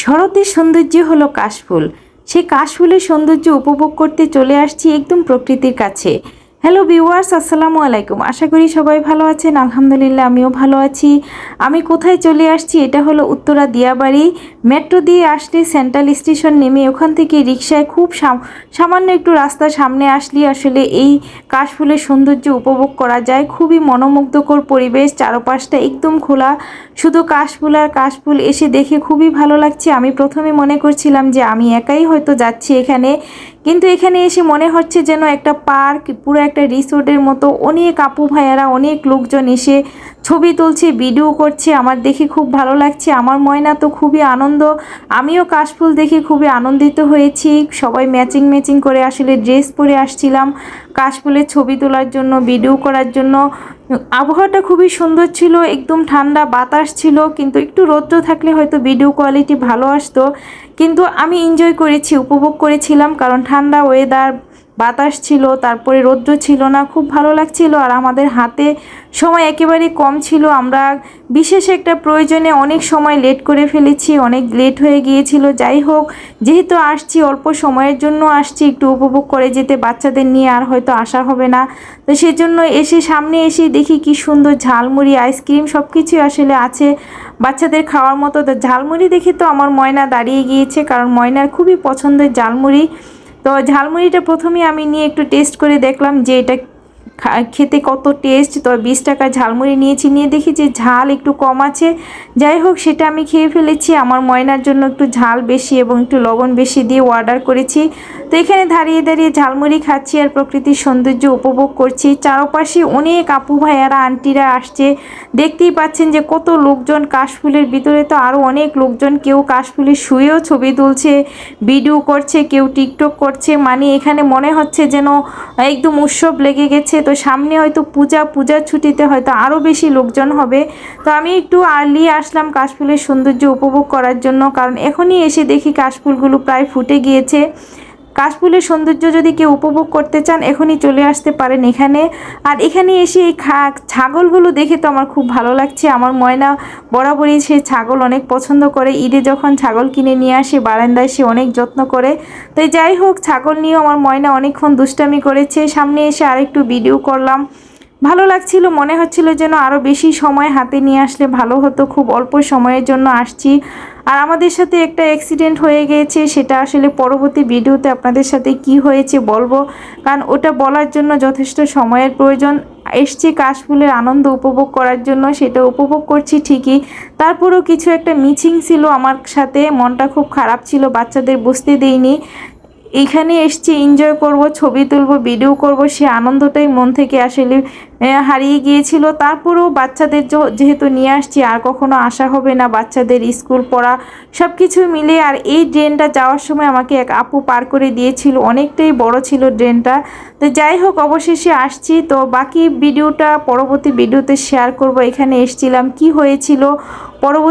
শরতের সৌন্দর্য হলো কাশফুল। সেই কাশফুলের সৌন্দর্য উপভোগ করতে চলে আসছি একদম প্রকৃতির কাছে। হ্যালো ভিউয়ার্স আসসালামু আলাইকুম। আশা করি সবাই ভালো আছেন। আলহামদুলিল্লাহ, আমিও ভালো আছি। আমি কোথায় চলে আসছি? এটা হলো উত্তরা দিয়াবাড়ি। মেট্রো দিয়ে আসলে সেন্ট্রাল স্টেশন নেমে ওখান থেকে রিক্সায় খুব সাম- সামান্য একটু রাস্তা সামনে আসলে আসলে এই কাশফুলের সৌন্দর্য উপভোগ করা যায়। খুবই মনোমুগ্ধকর পরিবেশ, চারপাশটা একদম খোলা। শুধু কাশফুল আর কাশফুল এসে দেখে খুবই ভালো লাগছে। আমি প্রথমে মনে করছিলাম যে আমি একাই হয়তো যাচ্ছি এখানে। কিন্তু এখানে এসে মনে হচ্ছে যেন একটা পার্ক, পুরো একটা রিসোর্টের মতো। অনেক আপু ভাইয়ারা, অনেক লোকজন এসে ছবি তুলছে, ভিডিও করছে, আমার দেখে খুব ভালো লাগছে, আমার ময়না তো খুবই আনন্দ। আমিও কাশফুল দেখে খুবই আনন্দিত হয়েছি, সবাই ম্যাচিং ম্যাচিং করে আসলে ড্রেস পরে আসছিলাম, কাশফুলের ছবি তোলার জন্য ভিডিও করার জন্য। আবহাওয়াটা খুবই সুন্দর ছিল, একদম ঠান্ডা বাতাস ছিল, কিন্তু একটু রৌদ্র থাকলে হয়তো ভিডিও কোয়ালিটি ভালো আসতো। কিন্তু আমি এনজয় করেছি, উপভোগ করেছিলাম, কারণ ঠান্ডা ওয়েদার বাতাস ছিল, তারপরে রৌদ্র ছিল না, খুব ভালো লাগছিল আর আমাদের হাতে সময় একেবারে কম ছিল। আমরা বিশেষ একটা প্রয়োজনে অনেক সময় লেট করে ফেলেছি, অনেক লেট হয়ে গিয়েছিল। যাই হোক, যেহেতু আসছি, অল্প সময়ের জন্য আসছি, একটু উপভোগ করে যেতে বাচ্চাদের নিয়ে আর হয়তো আসা হবে না। তো সেজন্য এসে সামনে এসে দেখি কি সুন্দর ঝালমুড়ি, আইসক্রিম সব কিছুই আসলে আছে। বাচ্চাদের খাওয়ার মতো ঝালমুড়ি দেখে তো আমার ময়না দাঁড়িয়ে গিয়েছে, কারণ ময়নার খুবই পছন্দের ঝালমুড়ি। তো ঝালমুড়িটা প্রথমে আমি নিয়ে একটু টেস্ট করে দেখলাম যে এটা খেতে কত টেস্ট তো বিশ টাকা ঝালমুড়ি নিয়েছি, নিয়ে দেখি যে ঝাল একটু কম আছে। যাই হোক, সেটা আমি খেয়ে ফেলেছি। আমার ময়নার জন্য একটু ঝাল বেশি এবং একটু লবণ বেশি দিয়ে অর্ডার করেছি। তো এখানে দাঁড়িয়ে দাঁড়িয়ে ঝালমুড়ি খাচ্ছি আর প্রকৃতির সৌন্দর্য উপভোগ করছি। চারপাশে অনেক আপু ভাইয়ারা, আন্টিরা আসছে। দেখতেই পাচ্ছেন যে কত লোকজন কাশফুলের ভিতরে। তো আরও অনেক লোকজন কেউ কাশফুলের শুয়েও ছবি তুলছে ভিডিও করছে, কেউ টিকটক করছে। মানে এখানে মনে হচ্ছে যেন একদম উৎসব লেগে গেছে। তো সামনে হয়তো পূজা, পূজার ছুটিতে হয়তো আরও বেশি লোকজন হবে। তো আমি একটু আর্লি আসলাম কাশফুলের সৌন্দর্য উপভোগ করার জন্য, কারণ এখনই এসে দেখি কাশফুলগুলো প্রায় ফুটে গিয়েছে। কাশফুলের সৌন্দর্য যদি কেউ উপভোগ করতে চান, এখনই চলে আসতে পারেন এখানে। আর এখানে এসে এই ছাগলগুলো দেখে তো আমার খুব ভালো লাগছে। আমার ময়না বরাবরই সে ছাগল অনেক পছন্দ করে। ঈদে যখন ছাগল কিনে নিয়ে আসে, বারান্দায় সে অনেক যত্ন করে। তাই যাই হোক, ছাগল নিয়েও আমার ময়না অনেকক্ষণ দুষ্টামি করেছে। সামনে এসে আরেকটু ভিডিও করলাম। ভালো লাগছিল, মনে হচ্ছিল যেন আরও বেশি সময় হাতে নিয়ে আসলে ভালো হতো, খুব অল্প সময়ের জন্য আসছি। আর আমাদের সাথে একটা অ্যাক্সিডেন্ট হয়ে গিয়েছে সেটা আসলে পরবর্তী ভিডিওতে আপনাদের সাথে কি হয়েছে বলব। কারণ ওটা বলার জন্য যথেষ্ট সময়ের প্রয়োজন। এসছি কাশফুলের আনন্দ উপভোগ করার জন্য, সেটা উপভোগ করছি ঠিকই। তারপরেও কিছু একটা মিছিং ছিল আমার সাথে, মনটা খুব খারাপ ছিল, বাচ্চাদের বুঝতে দেইনি। এখানে এসছি এনজয় করব, ছবি তুলব ভিডিও করব। সে আনন্দটাই মন থেকে আসলে হারিয়ে গিয়েছিল। তারপরেও বাচ্চাদের যেহেতু নিয়ে আসছি, আর কখনো আসা হবে না। বাচ্চাদের স্কুল পড়া সব কিছু মিলে। আর এই ড্রেনটা যাওয়ার সময় আমাকে এক আপু পার করে দিয়েছিল। অনেকটাই বড় ছিল ড্রেনটা। তো যাই হোক, অবশেষে আসছি। তো বাকি ভিডিওটা পরবর্তী ভিডিওতে শেয়ার করব। এখানে এসছিলাম। কি হয়েছিল? পরবর্তী